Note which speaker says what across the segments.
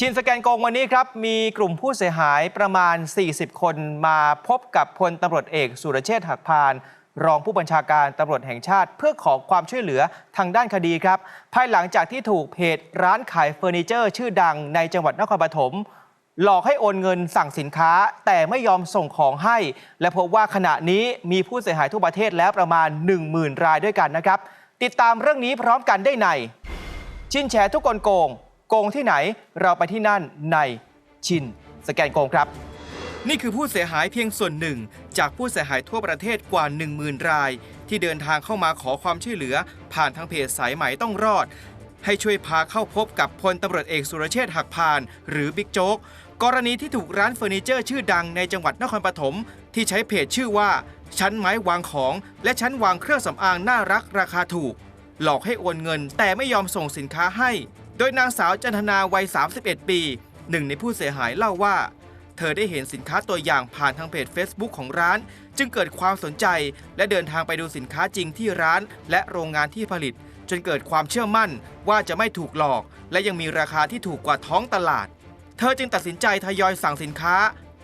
Speaker 1: ชินสแกนโกงวันนี้ครับ มีกลุ่มผู้เสียหายประมาณ 40 คนมาพบกับพลตำรวจเอกสุรเชษฐ์หักพาน รองผู้บัญชาการตำรวจแห่งชาติ เพื่อขอความช่วยเหลือทางด้านคดีครับ ภายหลังจากที่ถูกเพจร้านขายเฟอร์นิเจอร์ ชื่อดังในจังหวัดนครปฐมหลอกให้โอนเงินสั่งสินค้า แต่ไม่ยอมส่งของให้ และพบว่าขณะนี้มีผู้เสียหายทั่วประเทศแล้วประมาณ 10,000 รายด้วยกันนะครับ ติดตามเรื่องนี้พร้อมกันได้ใน ชินแชทุกคนโกง โกงที่ไหนเราไปที่นั่นในชินสแกนโกงครับ นี่คือผู้เสียหายเพียงส่วนหนึ่ง จากผู้เสียหายทั่วประเทศกว่า 10,000 ราย ที่เดินทางเข้ามาขอความช่วยเหลือ ผ่านทางเพจสายไหมต้องรอด ให้ช่วยพาเข้าพบกับพลตำรวจเอกสุรเชษฐ์หักพาน หรือบิ๊กโจ๊กกรณีที่ถูกร้านเฟอร์นิเจอร์ชื่อดังในจังหวัดนครปฐมที่ใช้เพจชื่อว่า ชั้นไม้วางของ และชั้นวางเครื่องสำอางน่ารักราคาถูก หลอกให้โอนเงินแต่ไม่ยอมส่งสินค้าให้ โดยนางสาวจันทนาวัย 31 ปี หนึ่งในผู้เสียหายเล่าว่า เธอได้เห็นสินค้าตัวอย่างผ่านทางเพจ Facebook ของร้าน จึงเกิดความสนใจ และเดินทางไปดูสินค้าจริงที่ร้าน และโรงงานที่ผลิต จนเกิดความเชื่อมั่นว่าจะไม่ถูกหลอก และยังมีราคาที่ถูกกว่าท้องตลาด เธอจึงตัดสินใจทยอยสั่งสินค้า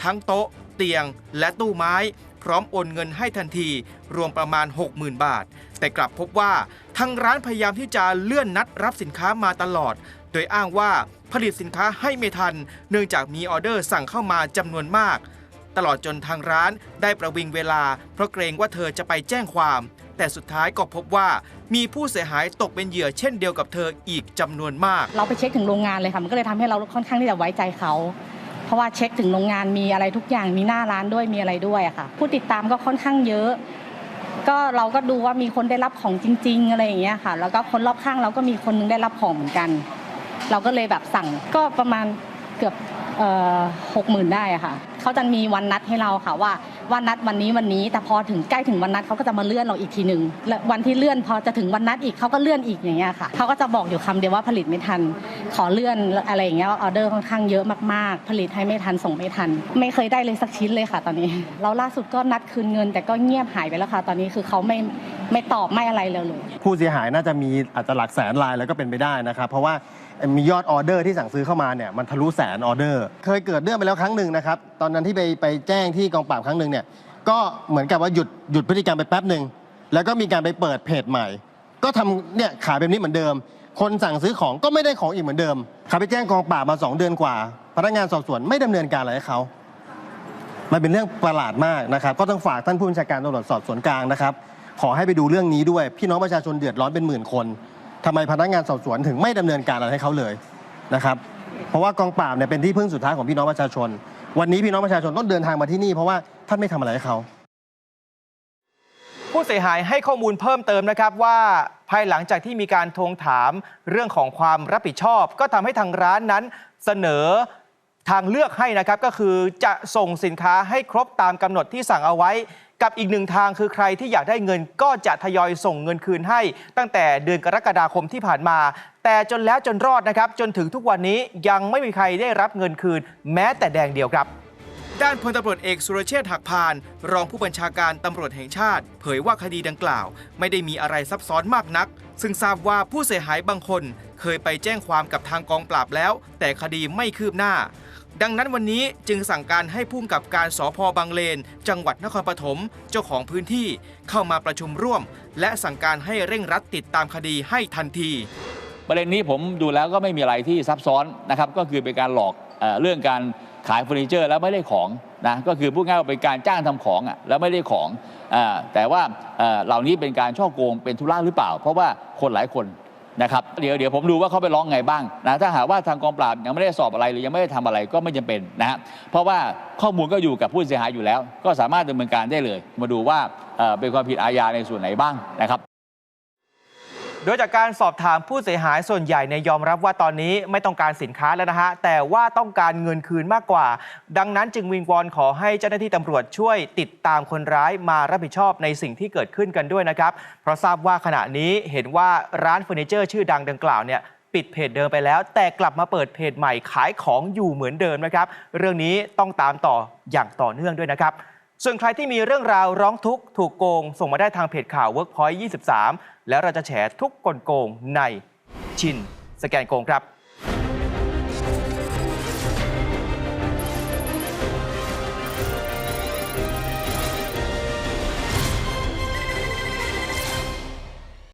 Speaker 1: ทั้งโต๊ะ เตียง และตู้ไม้พร้อมโอนเงินให้ทันที รวมประมาณ 60,000 บาท แต่กลับพบว่าางร้านพยายามที่จะเลื่อนนัดรับสินค้ามาตลอด โดยอ้างว่าผลิตสินค้าให้ไม่ทัน เนื่องจากมีออเดอร์สั่งเข้ามาจำนวนมาก ตลอดจนทางร้านได้ประวิงเวลา เพราะเกรงว่าเธอจะไปแจ้งความ แต่สุดท้ายก็พบว่ามีผู้เสียหายตกเป็นเหยื่อเช่นเดียวกับเธออีกจำนวนมาก
Speaker 2: เราไปเช็คถึงโรงงานเลยค่ะมันก็เลยทำให้เราค่อนข้างที่จะไว้ใจเขา เพราะว่าเช็คถึงโรงงานมีอะไรทุกอย่างมีหน้าร้านด้วยมีอะไรด้วยอะค่ะ ผู้ติดตามก็ค่อนข้างเยอะ ก็เราก็ดูว่ามีคนได้รับของจริง ๆ อะไรอย่างเงี้ยค่ะ แล้วก็คนรอบข้างเราก็มีคนนึงได้รับของเหมือนกัน เราก็เลยแบบสั่งก็ประมาณ เกือบหกหมื่นได้ค่ะเขาจะมีวันนัดให้เราค่ะว่าวันนัดวันนี้วันนี้ แต่พอถึงใกล้ถึงวันนัดเขาก็จะมาเลื่อนเราอีกทีหนึ่งและวันที่เลื่อนพอจะถึงวันนัดอีกเขาก็เลื่อนอีกอย่างเงี้ยค่ะเขาก็จะบอกอยู่คำเดียวว่าผลิตไม่ทัน ขอเลื่อนอะไรอย่างเงี้ยออเดอร์ค่อนข้างเยอะมากๆ ผลิตให้ไม่ทันส่งไม่ทัน ไม่เคยได้เลยสักชิ้นเลยค่ะ ตอนนี้เราล่าสุดก็นัดคืนเงิน แต่ก็เงียบหายไปแล้วค่ะ ตอนนี้คือเขาไม่ไม่ตอบไม่อะไรเลยเลย
Speaker 3: ผู้เสียหายน่าจะมีอาจจะหลักแสนรายแล้วก็เป็นไปได้นะครับเพราะว่า มียอดออเดอร์ที่สั่งซื้อเข้ามาเนี่ยมันทะลุแสนออเดอร์ เคยเกิดเรื่องไปแล้วครั้งหนึ่งนะครับ ตอนนั้นที่ไปไปแจ้งที่กองปราบครั้งหนึ่งเนี่ยก็เหมือนกับว่าหยุดหยุดพฤติกรรมไปแป๊บหนึ่งแล้วก็มีการไปเปิดเพจใหม่ ก็ทำเนี่ยขายแบบนี้เหมือนเดิม คนสั่งซื้อของก็ไม่ได้ของอีกเหมือนเดิมเขาไปแจ้งกองปราบมาสองเดือนกว่า พนักงานสอบสวนไม่ดำเนินการอะไรให้เขามันเป็นเรื่องประหลาดมากนะครับ ก็ต้องฝากท่านผู้บัญชาการตำรวจสอบสวนกลางนะครับ ขอให้ไปดูเรื่องนี้ด้วย พี่น้องประชาชนเดือดร้อนเป็นหมื่นคน ทำไมพนักงานสอบสวนถึงไม่ดำเนินการอะไรให้เขาเลยนะครับ เพราะว่ากองปราบเนี่ยเป็นที่พึ่งสุดท้ายของพี่น้องประชาชน วันนี้พี่น้องประชาชนต้องเดินทางมาที่นี่เพราะว่าท่านไม่ทำอะไรให้เขา
Speaker 1: ผู้เสียหายให้ข้อมูลเพิ่มเติมนะครับว่าภายหลังจากที่มีการทวงถามเรื่องของความรับผิดชอบ ก็ทำให้ทางร้านนั้นเสนอทางเลือกให้นะครับก็คือจะส่งสินค้าให้ครบตามกำหนดที่สั่งเอาไว้ กับอีกหนึ่งทางคือใครที่อยากได้เงินก็จะทยอยส่งเงินคืนให้ ตั้งแต่เดือนกรกฎาคมที่ผ่านมา แต่จนแล้วจนรอดนะครับ จนถึงทุกวันนี้ยังไม่มีใครได้รับเงินคืน แม้แต่แดงเดียวครับด้านพลตำรวจเอกสุรเชษฐ์หักพาน รองผู้บัญชาการตำรวจแห่งชาติ เผยว่าคดีดังกล่าว ไม่ได้มีอะไรซับซ้อนมากนัก ซึ่งทราบว่าผู้เสียหายบางคน เคยไปแจ้งความกับทางกองปราบแล้ว แต่คดีไม่คืบหน้า ดังนั้นวันนี้จึงสั่งการให้ผู้กำกับการสพบางเลน จังหวัดนครปฐมเจ้าของพื้นที่เข้ามาประชุมร่วม และสั่งการให้เร่งรัดติดตามคดีให้ทันที
Speaker 4: ประเด็นนี้ผมดูแล้วก็ไม่มีอะไรที่ซับซ้อนนะครับก็คือเป็นการหลอกเออเรื่องการขายเฟอร์นิเจอร์แล้วไม่ได้ของนะก็คือพูดง่ายๆว่าเป็นการจ้างทำของอะแล้วไม่ได้ของอาแต่ว่าเอ่อเหล่านี้เป็นการช่อโกงเป็นธุระหรือเปล่า เพราะว่าคนหลายคน นะครับเดี๋ยวเดี๋ยวผมดูว่าเขาไปร้องไงบ้างนะถ้าหากว่าทางกองปราบยังไม่ได้สอบอะไรหรือยังไม่ได้ทำอะไรก็ไม่จำเป็นนะฮะเพราะว่าข้อมูลก็อยู่กับผู้เสียหายอยู่แล้ว ก็สามารถดำเนินการได้เลย มาดูว่าเเป็นความผิดอาญาในส่วนไหนบ้างนะครับ
Speaker 1: โดยจากการสอบถามผู้เสียหายส่วนใหญ่เนี่ยยอมรับว่าตอนนี้ไม่ต้องการสินค้าแล้วนะฮะ แต่ว่าต้องการเงินคืนมากกว่า ดังนั้นจึงวิงวอนขอให้เจ้าหน้าที่ตำรวจช่วยติดตามคนร้ายมารับผิดชอบในสิ่งที่เกิดขึ้นกันด้วยนะครับ เพราะทราบว่าขณะนี้เห็นว่าร้านเฟอร์นิเจอร์ชื่อดังดังกล่าวเนี่ยปิดเพจเดิมไปแล้ว แต่กลับมาเปิดเพจใหม่ขายของอยู่เหมือนเดิมนะครับ เรื่องนี้ต้องตามต่ออย่างต่อเนื่องด้วยนะครับ ส่วนใครที่มีเรื่องราวร้องทุกข์ถูกโกง ส่งมาได้ทางเพจข่าว Workpoint 23 แล้วเราจะแฉทุกกลโกงในชินสแกนโกงครับ